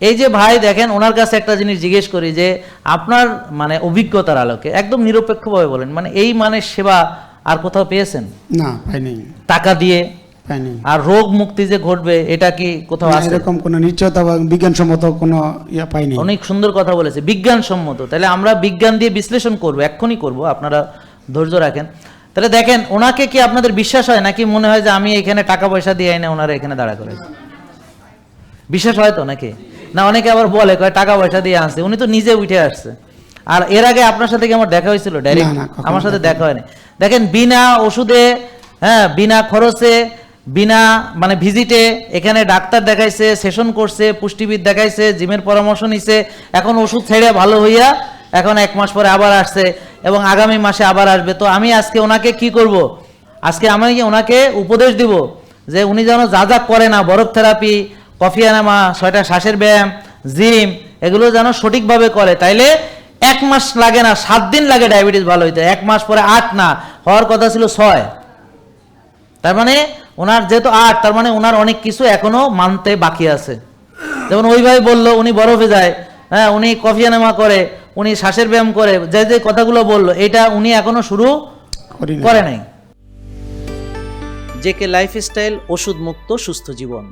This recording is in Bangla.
এই যে ভাই দেখেন ওনার কাছে একটা জিনিস জিজ্ঞেস করি যে আপনার মানে অভিজ্ঞতার আলোকে একদম নিরপেক্ষভাবে বলেন মানে এই মানের সেবা আর কোথাও পেয়েছেন? না পাইনি। টাকা দিয়ে? পাইনি। আর রোগ মুক্তি যে ঘটবে এটা কি কোথাও আছে? এরকম কোনো নিশ্চয়তা বা বিজ্ঞানসম্মত কোনো ইয়া পাইনি। অনেক সুন্দর কথা বলেছে বিজ্ঞানসম্মত। তাহলে আমরা বিজ্ঞান দিয়ে বিশ্লেষণ করব এক্ষুনি করব আপনারা ধৈর্য রাখেন। তাহলে দেখেন ওনাকে কি আপনাদের বিশ্বাস হয় নাকি মনে হয় যে আমি এখানে টাকা পয়সা দিয়ে এনে ওনারা এখানে দাঁড়া করে বিশ্বাস হয় তো নাকি? না অনেকে আবার বলে কয় টাকা পয়সা দিয়ে আসছে উনি তো নিজে উঠে আসছে। আর এর আগে আপনার সাথে কি আমার দেখা হয়েছিল ডাইরেক্ট? আমার সাথে দেখা দেখা হয়নি। দেখেন বিনা ওষুধে হ্যাঁ বিনা খরচে বিনা মানে ভিজিটে এখানে ডাক্তার দেখাইছে সেশন করছে পুষ্টিবিদ দেখাইছে জিমের পরামর্শ নিছে এখন ওষুধ ছেড়ে ভালো হইয়া এখন এক মাস পরে আবার আসছে এবং আগামী মাসে আবার আসবে। তো আমি আজকে ওনাকে কি করব? আজকে আমি ওনাকে উপদেশ দিব যে উনি যেন যা যা করে না বরফ থেরাপি কফি আনামা ছয়টা শ্বাসের ব্যায়াম জিম এগুলো যেন সঠিকভাবে করে। তাইলে এক মাস লাগে না সাত দিন লাগে ডায়াবেটিস ভালো হইতে। এক মাস পরে আট না হওয়ার কথা ছিল ছয়। তার মানে ওনার যেহেতু আট তার মানে ওনার অনেক কিছু এখনও মানতে বাকি আছে। যেমন ওইভাবে বলল উনি বরফে যায় হ্যাঁ উনি কফি আনামা করে উনি শ্বাসের ব্যায়াম করে যে যে কথাগুলো বলল এটা উনি এখনও শুরু। করে নাই। জেকে লাইফস্টাইল ওষুধ মুক্ত সুস্থ জীবন।